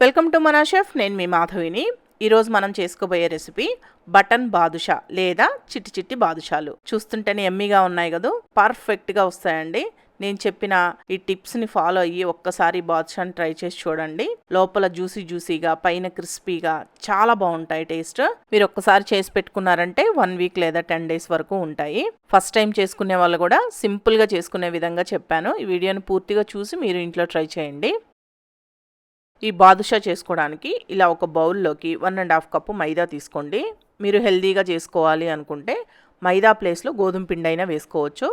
Welcome to మన chef నేను మీ మాధవిని. ఈరోజు మనం చేసుకోబోయే రెసిపీ బటన్ బాదుషా లేదా చిట్టి చిట్టి బాదుషాలు. చూస్తుంటేనే ఎమ్మీగా ఉన్నాయి కదా? పర్ఫెక్ట్గా వస్తాయండి. నేను చెప్పిన ఈ టిప్స్ని ఫాలో అయ్యి ఒక్కసారి బాదుషాని ట్రై చేసి చూడండి. లోపల జ్యూసీ జ్యూసీగా పైన క్రిస్పీగా చాలా బాగుంటాయి టేస్ట్. మీరు ఒక్కసారి చేసి పెట్టుకున్నారంటే వన్ వీక్ లేదా టెన్ డేస్ వరకు ఉంటాయి. ఫస్ట్ టైం చేసుకునే వాళ్ళు కూడా సింపుల్గా చేసుకునే విధంగా చెప్పాను. ఈ వీడియోని పూర్తిగా చూసి మీరు ఇంట్లో ట్రై చేయండి. ఈ బాదుషా చేసుకోవడానికి ఇలా ఒక బౌల్లోకి వన్ అండ్ హాఫ్ కప్పు మైదా తీసుకోండి. మీరు హెల్దీగా చేసుకోవాలి అనుకుంటే మైదా ప్లేస్లో గోధుమ పిండి అయినా వేసుకోవచ్చు.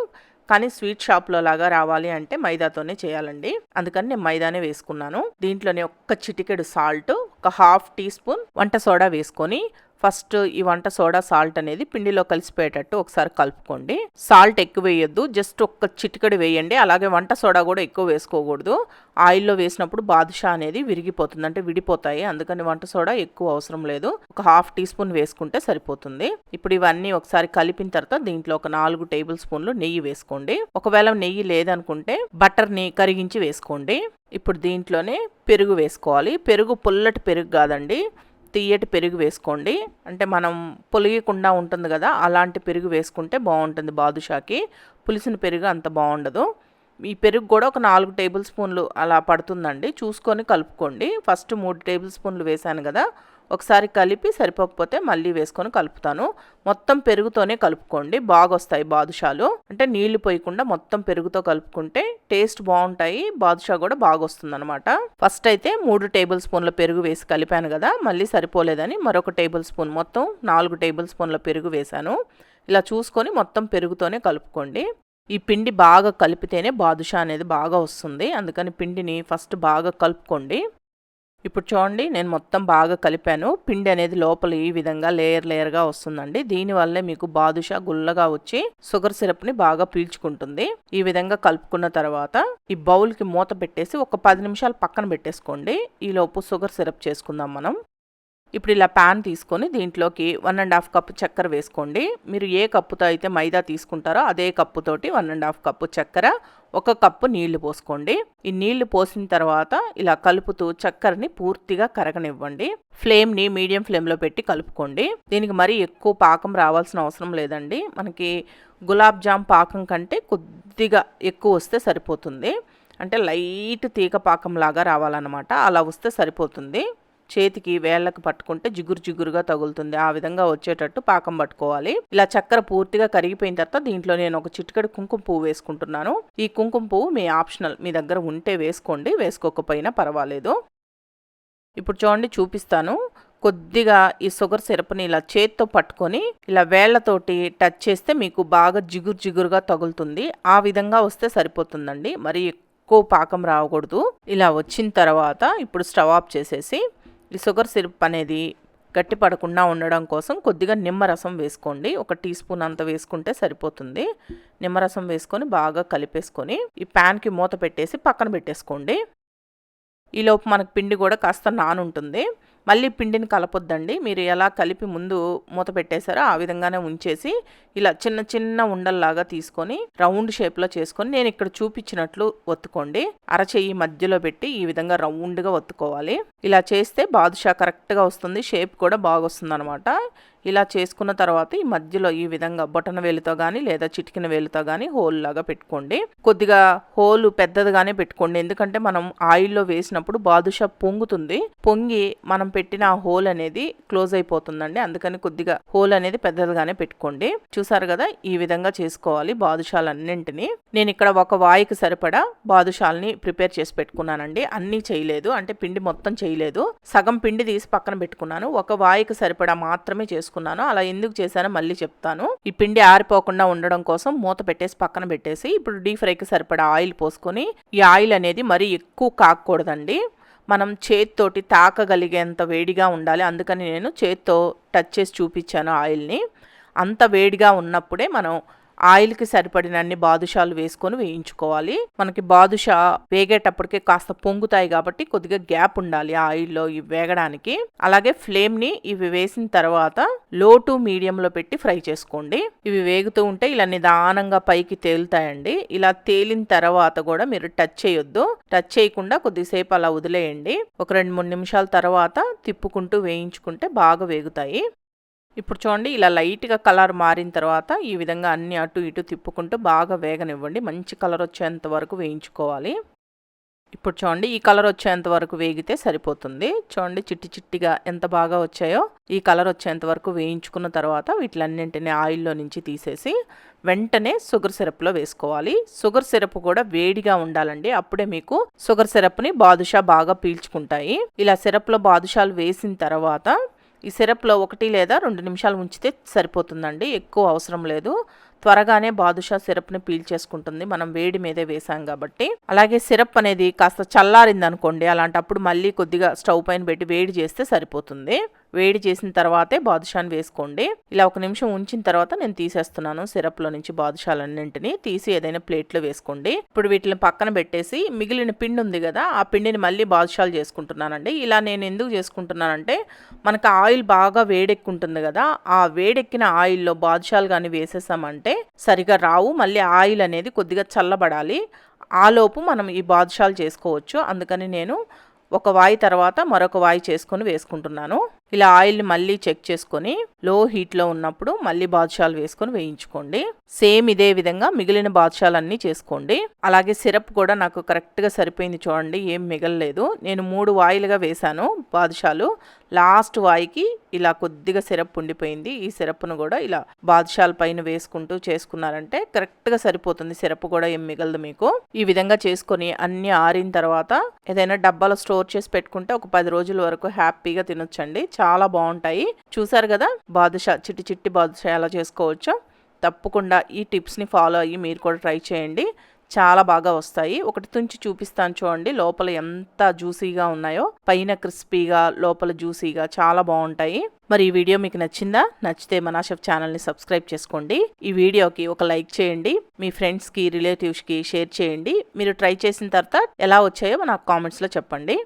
కానీ స్వీట్ షాప్లో లాగా రావాలి అంటే మైదాతోనే చేయాలండి. అందుకని నేను మైదానే వేసుకున్నాను. దీంట్లోనే ఒక్క చిటికెడు సాల్ట్ ఒక హాఫ్ టీ స్పూన్ వంట సోడా వేసుకొని ఫస్ట్ ఈ వంట సోడా సాల్ట్ అనేది పిండిలో కలిసిపోయేటట్టు ఒకసారి కలుపుకోండి. సాల్ట్ ఎక్కువ వేయొద్దు. జస్ట్ ఒక్క చిటికడి వేయండి. అలాగే వంట సోడా కూడా ఎక్కువ వేసుకోకూడదు. ఆయిల్లో వేసినప్పుడు బాదుషా అనేది విరిగిపోతుంది. అంటే విడిపోతాయి. అందుకని వంట సోడా ఎక్కువ అవసరం లేదు. ఒక హాఫ్ టీ స్పూన్ వేసుకుంటే సరిపోతుంది. ఇప్పుడు ఇవన్నీ ఒకసారి కలిపిన తర్వాత దీంట్లో ఒక నాలుగు టేబుల్ స్పూన్లు నెయ్యి వేసుకోండి. ఒకవేళ నెయ్యి లేదనుకుంటే బటర్ని కరిగించి వేసుకోండి. ఇప్పుడు దీంట్లోనే పెరుగు వేసుకోవాలి. పెరుగు పుల్లటి పెరుగు కాదండి. తీయటి పెరుగు వేసుకోండి. అంటే మనం పొలిగకుండా ఉంటుంది కదా అలాంటి పెరుగు వేసుకుంటే బాగుంటుంది బాదుషాకి. పులిసిన పెరుగు అంత బాగుండదు. ఈ పెరుగు కూడా ఒక నాలుగు టేబుల్ స్పూన్లు అలా పడుతుందండి. చూసుకొని కలుపుకోండి. ఫస్ట్ మూడు టేబుల్ స్పూన్లు వేసాను కదా ఒకసారి కలిపి సరిపోకపోతే మళ్ళీ వేసుకొని కలుపుతాను. మొత్తం పెరుగుతోనే కలుపుకోండి. బాగా వస్తాయి బాదుషాలు. అంటే నీళ్ళు పోయకుండా మొత్తం పెరుగుతో కలుపుకుంటే టేస్ట్ బాగుంటాయి. బాదుషా కూడా బాగా వస్తుంది అనమాట ఫస్ట్ అయితే మూడు టేబుల్ స్పూన్ల పెరుగు వేసి కలిపాను కదా. మళ్ళీ సరిపోలేదని మరొక టేబుల్ స్పూన్ మొత్తం నాలుగు టేబుల్ స్పూన్ల పెరుగు వేశాను. ఇలా చూసుకొని మొత్తం పెరుగుతోనే కలుపుకోండి. ఈ పిండి బాగా కలిపితేనే బాదుషా అనేది బాగా వస్తుంది. అందుకని పిండిని ఫస్ట్ బాగా కలుపుకోండి. ఇప్పుడు చూడండి నేను మొత్తం బాగా కలిపాను. పిండి అనేది లోపల ఈ విధంగా లేయర్ లేయర్గా వస్తుందండి. దీనివల్లే మీకు బాదుషా గుల్లగా వచ్చి షుగర్ సిరప్ని బాగా పీల్చుకుంటుంది. ఈ విధంగా కలుపుకున్న తర్వాత ఈ బౌల్కి మూత పెట్టేసి ఒక పది నిమిషాలు పక్కన పెట్టేసుకోండి. ఈ లోపు షుగర్ సిరప్ చేసుకుందాం మనం. ఇప్పుడు ఇలా ప్యాన్ తీసుకొని దీంట్లోకి వన్ అండ్ హాఫ్ కప్పు చక్కెర వేసుకోండి. మీరు ఏ కప్పుతో అయితే మైదా తీసుకుంటారో అదే కప్పుతోటి వన్ అండ్ హాఫ్ కప్పు చక్కెర ఒక కప్పు నీళ్ళు పోసుకోండి. ఈ నీళ్ళు పోసిన తర్వాత ఇలా కలుపుతూ చక్కెరని పూర్తిగా కరగనివ్వండి. ఫ్లేమ్ని మీడియం ఫ్లేమ్లో పెట్టి కలుపుకోండి. దీనికి మరీ ఎక్కువ పాకం రావాల్సిన అవసరం లేదండి. మనకి గులాబ్ జామ్ పాకం కంటే కొద్దిగా ఎక్కువ వస్తే సరిపోతుంది. అంటే లైట్ తీగ పాకం లాగా రావాలన్నమాట. అలా వస్తే సరిపోతుంది. చేతికి వేళ్ళకు పట్టుకుంటే జిగురు జిగురుగా తగులుతుంది. ఆ విధంగా వచ్చేటట్టు పాకం పట్టుకోవాలి. ఇలా చక్కెర పూర్తిగా కరిగిపోయిన తర్వాత దీంట్లో నేను ఒక చిటికెడు కుంకుమ పువ్వు వేసుకుంటున్నాను. ఈ కుంకుమ పువ్వు మీ ఆప్షనల్ మీ దగ్గర ఉంటే వేసుకోండి వేసుకోకపోయినా పర్వాలేదు. ఇప్పుడు చూడండి చూపిస్తాను. కొద్దిగా ఈ షుగర్ సిరప్ని ఇలా చేత్తో పట్టుకొని ఇలా వేళ్ళతోటి టచ్ చేస్తే మీకు బాగా జిగురు జిగురుగా తగులుతుంది. ఆ విధంగా వస్తే సరిపోతుందండి. మరి ఎక్కువ పాకం రాకూడదు. ఇలా వచ్చిన తర్వాత ఇప్పుడు స్టవ్ ఆఫ్ చేసేసి ఈ షుగర్ సిరప్ అనేది గట్టి పడకుండా ఉండడం కోసం కొద్దిగా నిమ్మరసం వేసుకోండి. ఒక టీ స్పూన్ అంత వేసుకుంటే సరిపోతుంది. నిమ్మరసం వేసుకొని బాగా కలిపేసుకొని ఈ ప్యాన్కి మూత పెట్టేసి పక్కన పెట్టేసుకోండి. ఈలోపు మనకు పిండి కూడా కాస్త నానుంటుంది. మళ్ళీ పిండిని కలపొద్దండి. మీరు ఎలా కలిపి ముందు మూత పెట్టేశారో ఆ విధంగానే ఉంచేసి ఇలా చిన్న చిన్న ఉండల్లాగా తీసుకొని రౌండ్ షేప్లో చేసుకొని నేను ఇక్కడ చూపించినట్లు ఒత్తుకోండి. అరచెయ్యి మధ్యలో పెట్టి ఈ విధంగా రౌండ్గా ఒత్తుకోవాలి. ఇలా చేస్తే బాదుషా కరెక్ట్గా వస్తుంది. షేప్ కూడా బాగా వస్తుంది అనమాట ఇలా చేసుకున్న తర్వాత ఈ మధ్యలో ఈ విధంగా బొటన వేలుతో కానీ లేదా చిటికిన వేలుతో కానీ హోల్ లాగా పెట్టుకోండి. కొద్దిగా హోల్ పెద్దదిగానే పెట్టుకోండి. ఎందుకంటే మనం ఆయిల్లో వేసినప్పుడు బాదుషా పొంగుతుంది. పొంగి మనం పెట్టిన ఆ హోల్ అనేది క్లోజ్ అయిపోతుందండి. అందుకని కొద్దిగా హోల్ అనేది పెద్దదిగానే పెట్టుకోండి. చూసారు కదా ఈ విధంగా చేసుకోవాలి బాదుషాలన్నింటినీ. నేను ఇక్కడ ఒక వాయికి సరిపడా బాదుషాల్ని ప్రిపేర్ చేసి పెట్టుకున్నానండి. అన్నీ చేయలేదు. అంటే పిండి మొత్తం చేయలేదు. సగం పిండి తీసి పక్కన పెట్టుకున్నాను. ఒక వాయికి సరిపడా మాత్రమే చేసుకున్నాను అలా ఎందుకు చేశానో మళ్ళీ చెప్తాను. ఈ పిండి ఆరిపోకుండా ఉండడం కోసం మూత పెట్టేసి పక్కన పెట్టేసి ఇప్పుడు డీప్ ఫ్రైకి సరిపడా ఆయిల్ పోసుకొని ఈ ఆయిల్ అనేది మరీ ఎక్కువ కాకూడదండి. మనం చేతితోటి తాకగలిగేంత వేడిగా ఉండాలి. అందుకని నేను చేత్తో టచ్ చేసి చూపించాను ఆయిల్ని. అంత వేడిగా ఉన్నప్పుడే మనం ఆయిల్కి సరిపడినన్ని బాదుషాలు వేసుకొని వేయించుకోవాలి. మనకి బాదుషా వేగేటప్పటికే కాస్త పొంగుతాయి కాబట్టి కొద్దిగా గ్యాప్ ఉండాలి ఆ ఆయిల్లో ఇవి వేగడానికి. అలాగే ఫ్లేమ్ని ఇవి వేసిన తర్వాత లో టు మీడియంలో పెట్టి ఫ్రై చేసుకోండి. ఇవి వేగుతూ ఉంటే ఇలా నిదానంగా పైకి తేలుతాయండి. ఇలా తేలిన తర్వాత కూడా మీరు టచ్ చేయొద్దు. టచ్ చేయకుండా కొద్దిసేపు అలా వదిలేయండి. ఒక రెండు మూడు నిమిషాల తర్వాత తిప్పుకుంటూ వేయించుకుంటే బాగా వేగుతాయి. ఇప్పుడు చూడండి ఇలా లైట్గా కలర్ మారిన తర్వాత ఈ విధంగా అన్ని అటు ఇటు తిప్పుకుంటూ బాగా వేగనివ్వండి. మంచి కలర్ వచ్చేంత వరకు వేయించుకోవాలి. ఇప్పుడు చూడండి ఈ కలర్ వచ్చేంత వరకు వేగితే సరిపోతుంది. చూడండి చిట్టి చిట్టిగా ఎంత బాగా వచ్చాయో ఈ కలర్ వచ్చేంత వరకు వేయించుకున్న తర్వాత వీటిలన్నింటినీ ఆయిల్లో నుంచి తీసేసి వెంటనే షుగర్ సిరప్లో వేసుకోవాలి. షుగర్ సిరప్ కూడా వేడిగా ఉండాలండి. అప్పుడే మీకు షుగర్ సిరప్ని బాదుషా బాగా పీల్చుకుంటాయి. ఇలా సిరప్లో బాదుషాలు వేసిన తర్వాత ఈ సిరప్లో ఒకటి లేదా రెండు నిమిషాలు ఉంచితే సరిపోతుందండి. ఎక్కువ అవసరం లేదు. త్వరగానే బాదుషా సిరప్ని పీల్ చేసుకుంటుంది. మనం వేడి మీదే వేసాం కాబట్టి. అలాగే సిరప్ అనేది కాస్త చల్లారింది అనుకోండి అలాంటప్పుడు మళ్ళీ కొద్దిగా స్టవ్ పైన పెట్టి వేడి చేస్తే సరిపోతుంది. వేడి చేసిన తర్వాతే బాదుషాని వేసుకోండి. ఇలా ఒక నిమిషం ఉంచిన తర్వాత నేను తీసేస్తున్నాను సిరప్లో నుంచి బాదుషాలన్నింటినీ. తీసి ఏదైనా ప్లేట్లో వేసుకోండి. ఇప్పుడు వీటిని పక్కన పెట్టేసి మిగిలిన పిండి ఉంది కదా ఆ పిండిని మళ్ళీ బాదుషాలు చేసుకుంటున్నానండి. ఇలా నేను ఎందుకు చేసుకుంటున్నానంటే మనకు ఆయిల్ బాగా వేడెక్కుంటుంది కదా ఆ వేడెక్కిన ఆయిల్లో బాదుషాలు కానీ వేసేసామంటే సరిగా రావు. మళ్ళీ ఆయిల్ అనేది కొద్దిగా చల్లబడాలి. ఆలోపు మనం ఈ బాదుషాలు చేసుకోవచ్చు. అందుకని నేను ఒక వాయి తర్వాత మరొక వాయి చేసుకొని వేసుకుంటున్నాను. ఇలా ఆయిల్ని మళ్ళీ చెక్ చేసుకొని లో హీట్లో ఉన్నప్పుడు మళ్ళీ బాదుషాలు వేసుకొని వేయించుకోండి. సేమ్ ఇదే విధంగా మిగిలిన బాదుషాలన్నీ చేసుకోండి. అలాగే సిరప్ కూడా నాకు కరెక్ట్గా సరిపోయింది చూడండి ఏం మిగలలేదు. నేను మూడు వాయిలుగా వేశాను బాదుషాలు. లాస్ట్ వాయికి ఇలా కొద్దిగా సిరప్ ఉండిపోయింది. ఈ సిరప్ను కూడా ఇలా బాదుషాల పైన వేసుకుంటూ చేసుకున్నారంటే కరెక్ట్గా సరిపోతుంది. సిరప్ కూడా ఏం మిగలదు మీకు. ఈ విధంగా చేసుకొని అన్ని ఆరిన తర్వాత ఏదైనా డబ్బాలో స్టోర్ చేసి పెట్టుకుంటే ఒక పది రోజుల వరకు హ్యాపీగా తినొచ్చండి. చాలా బాగుంటాయి. చూసారు కదా? బాదుషా చిట్టి చిట్టి బాదుషా ఎలా చేసుకోవచ్చో. తప్పకుండా ఈ టిప్స్ని ఫాలో అయ్యి మీరు కూడా ట్రై చేయండి. చాలా బాగా వస్తాయి. ఒకటి తుంచి చూపిస్తాను చూడండి. లోపల ఎంత జ్యూసీగా ఉన్నాయో. పైన క్రిస్పీగా లోపల జ్యూసీగా చాలా బాగుంటాయి. మరి ఈ వీడియో మీకు నచ్చిందా? నచ్చితే మనాషఫ్ ఛానల్ని సబ్స్క్రైబ్ చేసుకోండి. ఈ వీడియోకి ఒక లైక్ చేయండి. మీ ఫ్రెండ్స్కి రిలేటివ్స్కి షేర్ చేయండి. మీరు ట్రై చేసిన తర్వాత ఎలా వచ్చాయో నాకు కామెంట్స్లో చెప్పండి.